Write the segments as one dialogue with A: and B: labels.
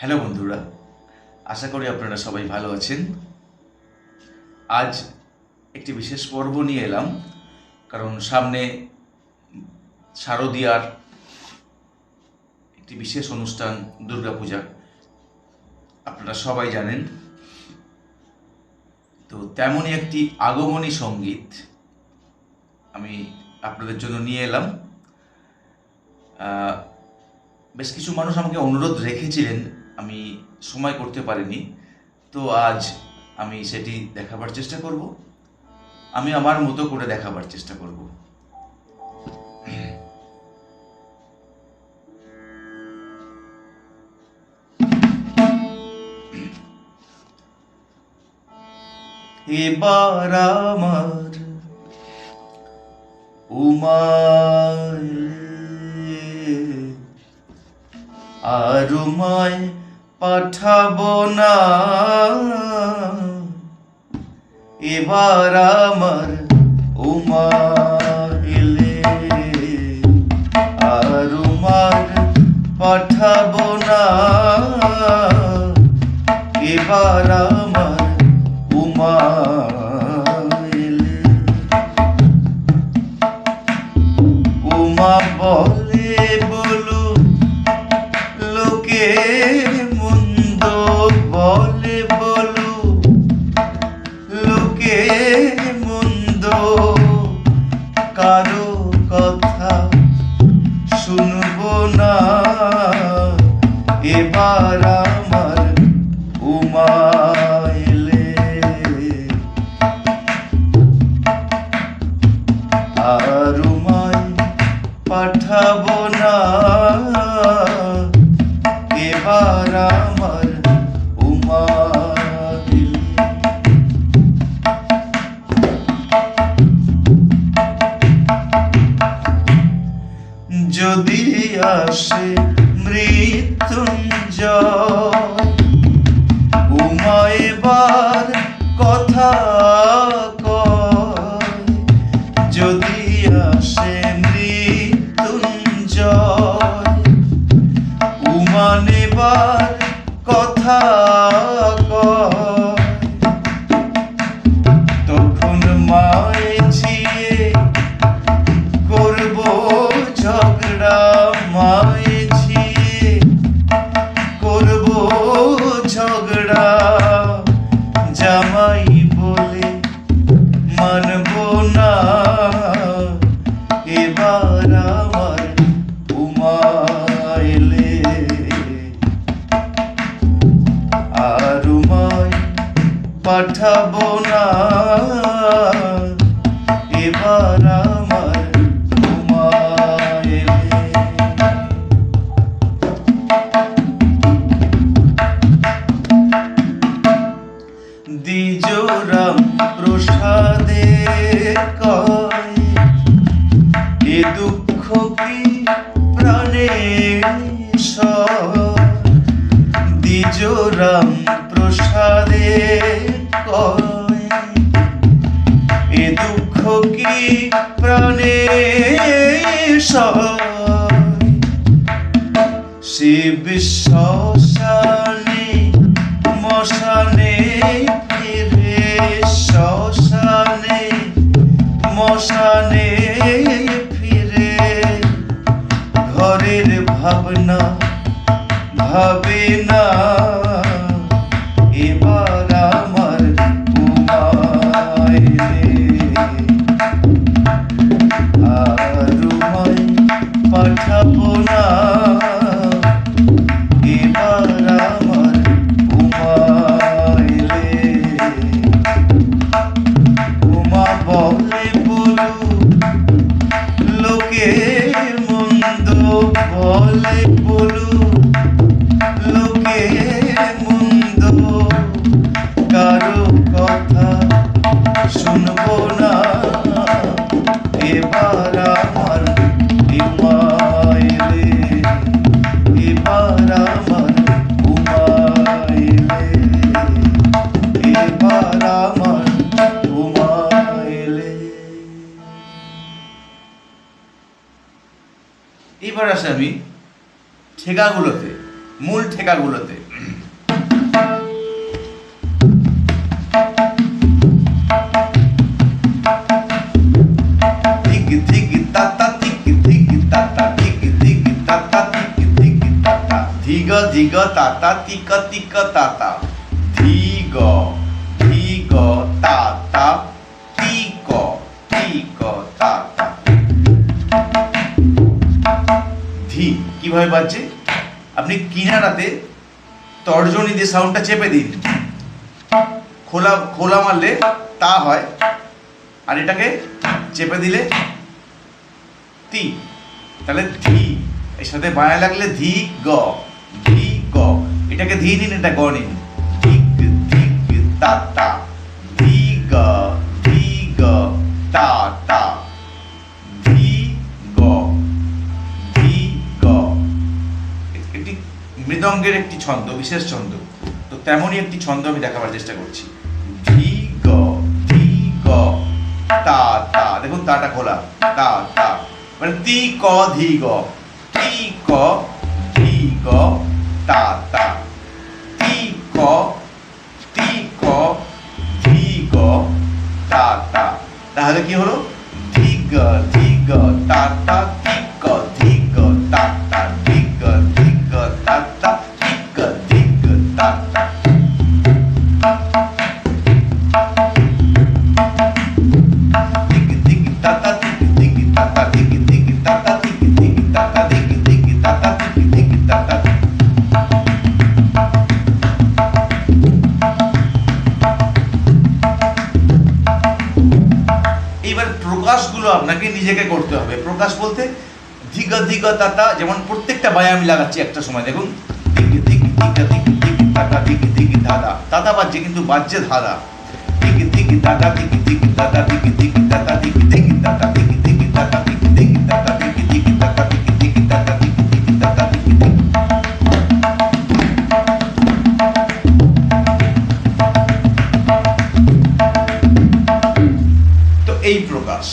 A: Hello বন্ধুরা, আশা করি আপনারা সবাই ভালো আছেন। আজ একটি বিশেষ পর্ব নিয়ে এলাম, কারণ সামনে শারদীয়ার একটি বিশেষ অনুষ্ঠান, দুর্গাপূজা। আপনারা সবাই জানেন। তো তেমনই একটি আগমনী সংগীত আমি আপনাদের জন্য নিয়ে এলাম। বেশ কিছু মানুষ আমাকে অনুরোধ রেখেছিলেন আমি সময় করতে পারিনি, তো আজ আমি সেটি দেখাবার চেষ্টা করব। আমি আমার মতো করে দেখাবার চেষ্টা করব। এবার আমার উমায় আর মায় পাঠাবো না। এবার আমার উমা এলে আর উমার পাঠাবো না। এবার এবার কথা শিব শ্মশানে মশানে ফিরে শ্মশানে মশানে ফিরে। ঘরের ভাবনা ভাবে না। ঠেকাগুলোতে, মূল ঠেকাগুলোতে। ধিগ তাতা তিক তিক তাতা। ধিগ ধিগ, তাতা তিক তিক তাতা। ধি কীভাবে বাজছে? আপনি কিনারাতে তর্জনী দিয়ে সাউন্ডটা চেপে দিন। খোলা খোলা মারলে তা হয়। আর এটাকে চেপে দিলে তি। তাহলে ধি। এর সাথে বায়া লাগলে ধি গ। ধি গ। এটাকে ধি নিন, এটা গ নিন। ধিক ধিক তা তা। মৃদঙ্গের একটি ছন্দ, বিশেষ ছন্দ। তো তেমনই একটি ছন্দ আমি দেখাবার চেষ্টা করছি। ধি গ ধি গ, তা তা। দেখুন, তাটা খোলা। তা তা। মানে তি, ক, ধি, গ। তি, ক ধি গ, তা তা। তি, ক তি ক ধি গ, তা তা। তাহলে কি হলো? ধি গ প্রকাশগুলো আপনাকে নিজেকে করতে হবে। প্রকাশ বলতে ধিগ ধিগ তাতা যেমন প্রত্যেকটা বায় আমি লাগাচ্ছি একটা সময়। দেখুন ধিগ বাজছে কিন্তু বাজছে ধাদা ধিগ ধিগ দাদা দাদা দাদা দাদা এই প্রকাশ।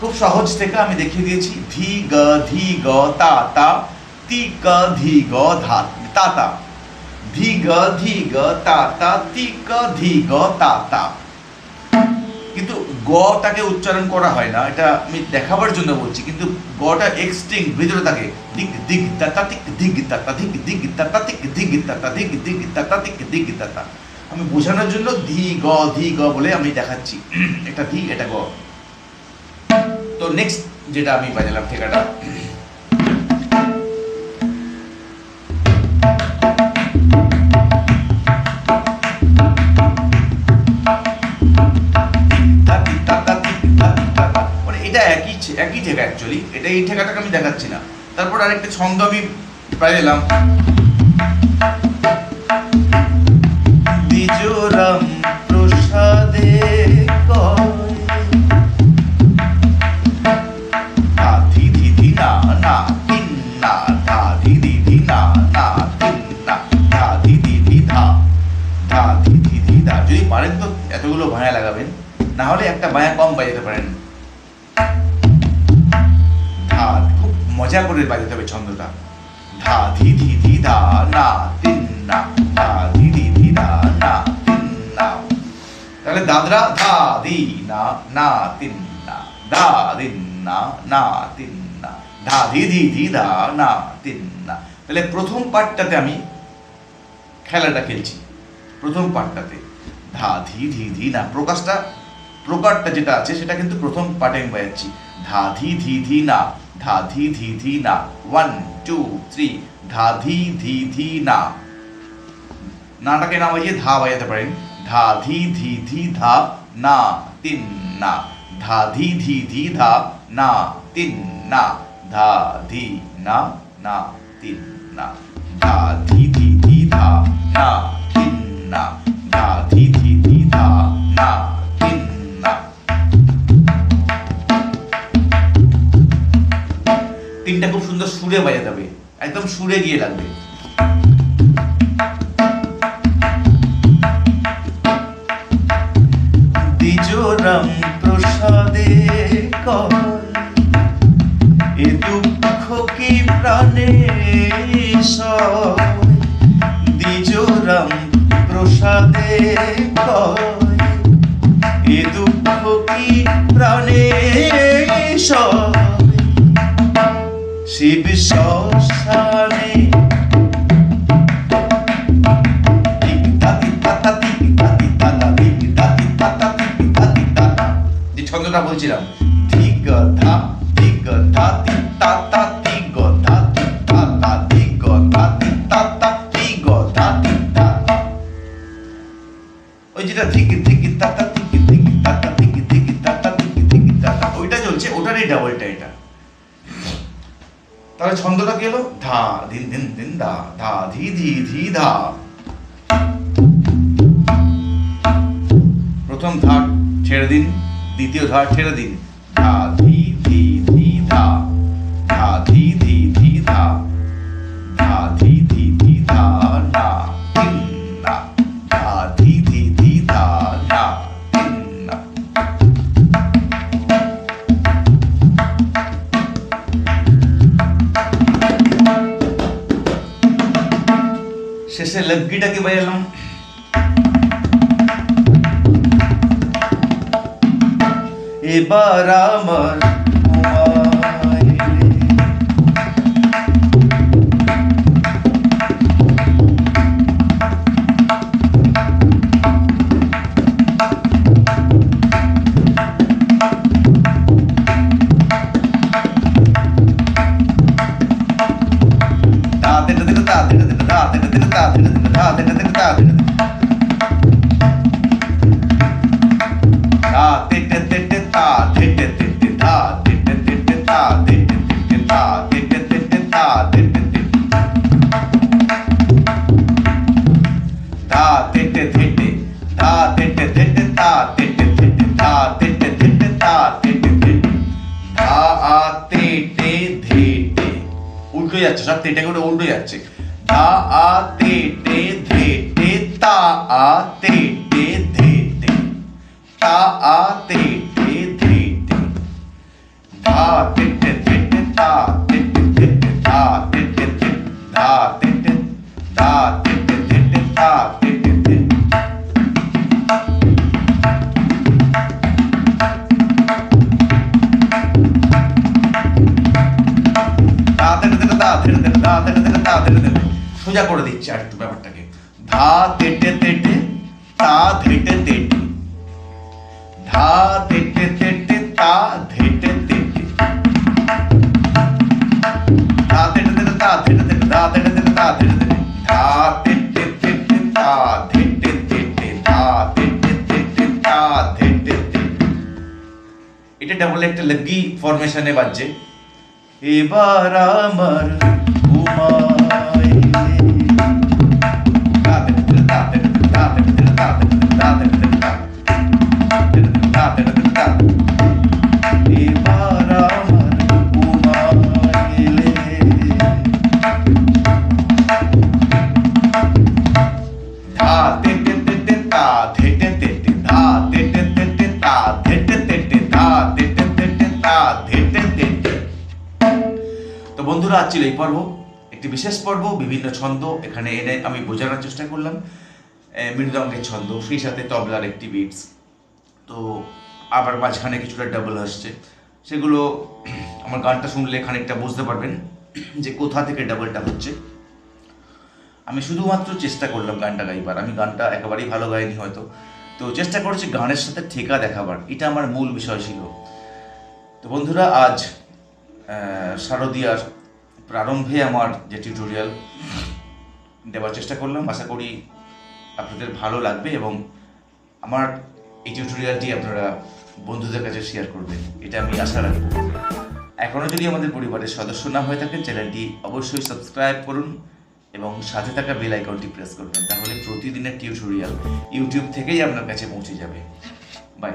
A: খুব সহজ থেকে আমি দেখিয়ে দিয়েছি। ধি, গ ধি, গ, তা তা, তি, ক, ধি, গ, ধা, তা তা। ধি, গ ধি, গ, তা তা, তি, ক, ধি, গ, তা তা। কিন্তু গটাকে উচ্চারণ করা হয় না, এটা আমি দেখাবার জন্য বলছি। কিন্তু গটা এক্সটিং ভিতরে থাকে, দিক দিক তাতা তিক, দিক তাতা দিক দিক তাতা তিক, দিক তাতা দিক দিক দিক তাতা আমি বোঝানোর জন্য ধি, গ ধি, গ বলে আমি দেখাচ্ছি। এটা ধি এটা গ। তো নেক্সট যেটা আমি বাজালাম ঠেকাটা মানে একই ঠেকা অ্যাকচুয়ালি এটা এই ঠেকাটাকে আমি দেখাচ্ছি না। তারপর আরেকটা ছন্দ আমি প্রায় এতগুলো ভায়া লাগাবেন না হলে একটা বায়া কম বাজাতে পারেন মজা করে বাজাতে হবে ছন্দটা ধা ধি ধি ধি ধা না তিন না ধি তাহলে দাদরা ধা দি, না না, তিন, না, দা, দিন, না না, তিন, না ধা ধি ধি ধি ধা না, তিন, না। তাহলে প্রথম পার্টটাতে আমি খেলাটা খেলছি। প্রথম পার্টটাতে ধা, ধি ধি ধি, না, প্রকাশটা, প্রকারটা যেটা আছে সেটা কিন্তু প্রথম পার্টে আমি বাজাচ্ছি ধা, ধি ধি ধি, না, ধা, ধি ধি ধি, না, ওয়ান, টু, থ্রি, ধা, ধি ধি ধি, না। নাটাকে না বাজিয়ে ধা বাজাতে পারেন। ধা ধি ধি ধি ধা না তিন না। ধা ধি ধি ধি ধা না তিন না। ধা ধি না না তিন না। ধা ধি ধি ধি ধা না তিন না। ধা ধি ধি ধি ধা না তিন না। তিনটা খুব সুন্দর সুরে বাজাতে হবে। একদম সুরে গিয়ে লাগবে। সাথে এ দুঃখ কি প্রাণে শিব শ্মশানে। ছন্দটা বলছিলাম যেটা ওইটা চলছে ডাবলটা এটা। তাহলে ছন্দটা কি হলো? ধা দিন দিন দিন ধা ধা, ধি ধি ধি, ধা। প্রথম ধার ছেড়ে দিন, দ্বিতীয় ধার ছেড়ে দিন। ಗಿಟಕಿ ಬಯಲು এবার তে এটা করে উল্টো যাচ্ছে। ধা আ, তে টে ধে টে তা, আ, তে টে ধে, তে। তা আ সোজা করে দিচ্ছি আর একটু ব্যাপারটাকে ধা তেটে তেটে তা ধেটে তেটে ধা তেটে তেটে তা ধেটে তেটে ধা তেটে তেটে তা ধেটে তেটে ধা তেটে তেটে তা ধেটে তেটে ধা তেটে তেটে তা ধেটে তেটে ধা তেটে তেটে তা ধেটে তেটে এটা ডাবল একটা লগি ফরমেশনে বাজছে এবার আমার ঘুমাইলে তো বন্ধুরা আজ ছিল এই পর্ব, একটি বিশেষ পর্ব, বিভিন্ন ছন্দ, এখানে এনে আমি বোঝানোর চেষ্টা করলাম। মৃদঙ্গের ছন্দ, সেই সাথে তবলার একটি বিটস তো আবার মাঝখানে কিছুটা ডাবল আসছে। সেগুলো, আমার গানটা শুনলে খানিকটা বুঝতে পারবেন যে কোথা থেকে ডাবলটা হচ্ছে। আমি শুধুমাত্র চেষ্টা করলাম গানটা গাইবার। আমি গানটা একেবারেই ভালো গাইনি হয়তো। তো চেষ্টা করছি গানের সাথে ঠেকা দেখাবার। এটা আমার মূল বিষয় ছিল। তো বন্ধুরা, আজ শারদীয়ার প্রারম্ভে আমার যে টিউটোরিয়াল দেওয়ার চেষ্টা করলাম, আশা করি আপনাদের ভালো লাগবে এবং আমার এই টিউটোরিয়ালটি আপনারা বন্ধুদের কাছে শেয়ার করবেন। এটা আমি আশা রাখব। এখনও যদি আমাদের পরিবারের সদস্য না হয়ে থাকেন, চ্যানেলটি অবশ্যই সাবস্ক্রাইব করুন এবং সাথে থাকা বেল আইকনটি প্রেস করবেন, তাহলে প্রতিদিনের টিউটোরিয়াল ইউটিউব থেকেই আপনার কাছে পৌঁছে যাবে। বাই